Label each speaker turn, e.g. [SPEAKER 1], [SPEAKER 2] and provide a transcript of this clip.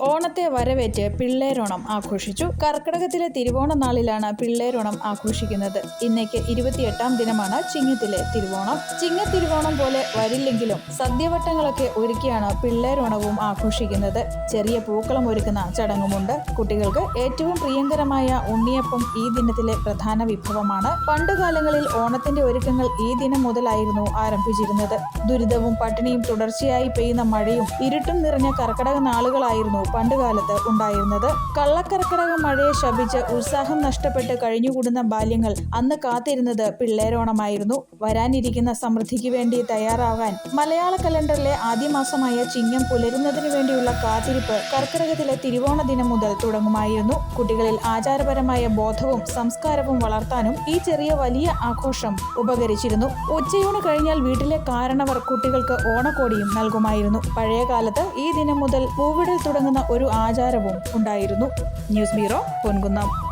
[SPEAKER 1] ഓണത്തെ വരവേറ്റ് പിള്ളേരോണം ആഘോഷിച്ചു. കർക്കിടകത്തിലെ തിരുവോണ നാളിലാണ് പിള്ളേരോണം ആഘോഷിക്കുന്നത്. ഇന്നേക്ക് ഇരുപത്തിയെട്ടാം ദിനമാണ് ചിങ്ങത്തിലെ തിരുവോണം. ചിങ്ങ തിരുവോണം പോലെ വരില്ലെങ്കിലും സദ്യവട്ടങ്ങളൊക്കെ ഒരുക്കിയാണ് പിള്ളേരോണവും ആഘോഷിക്കുന്നത്. ചെറിയ പൂക്കളം ഒരുക്കുന്ന ചടങ്ങുമുണ്ട്. കുട്ടികൾക്ക് ഏറ്റവും പ്രിയങ്കരമായ ഉണ്ണിയപ്പം ഈ ദിനത്തിലെ പ്രധാന വിഭവമാണ്. പണ്ടുകാലങ്ങളിൽ ഓണത്തിന്റെ ഒരുക്കങ്ങൾ ഈ ദിനം മുതലായിരുന്നു ആരംഭിച്ചിരുന്നത്. ദുരിതവും പട്ടിണിയും തുടർച്ചയായി പെയ്യുന്ന മഴയും ഇരുട്ടും നിറഞ്ഞ കർക്കിടക നാളുകളായിരുന്നു പണ്ടുകാലത്ത് ഉണ്ടായിരുന്നത്. കള്ളക്കർക്കിടക മഴയെ ശപിച്ച് ഉത്സാഹം നഷ്ടപ്പെട്ട് കഴിഞ്ഞുകൂടുന്ന ബാല്യങ്ങൾ അന്ന് കാത്തിരുന്നത് പിള്ളേരോണമായിരുന്നു. വരാനിരിക്കുന്ന സമൃദ്ധിക്ക് വേണ്ടി തയ്യാറാകാൻ മലയാള കലണ്ടറിലെ ആദ്യ മാസമായ ചിങ്ങം പുലരുന്നതിനു വേണ്ടിയുള്ള കാത്തിരിപ്പ് കർക്കിടകത്തിലെ തിരുവോണ ദിനം മുതൽ തുടങ്ങുമായിരുന്നു. കുട്ടികളിൽ ആചാരപരമായ ബോധവും സംസ്കാരവും വളർത്താനും ഈ ചെറിയ വലിയ ആഘോഷം ഉപകരിച്ചിരുന്നു. ഉച്ചയൂണ് കഴിഞ്ഞാൽ വീട്ടിലെ കാരണവർ കുട്ടികൾക്ക് ഓണക്കോടിയും നൽകുമായിരുന്നു. പഴയ കാലത്ത് ഈ ദിനം മുതൽ പൂവിടൽ തുടങ്ങുന്ന ഒരു ആചാരവും ഉണ്ടായിരുന്നു. News bureau Ponkunnam.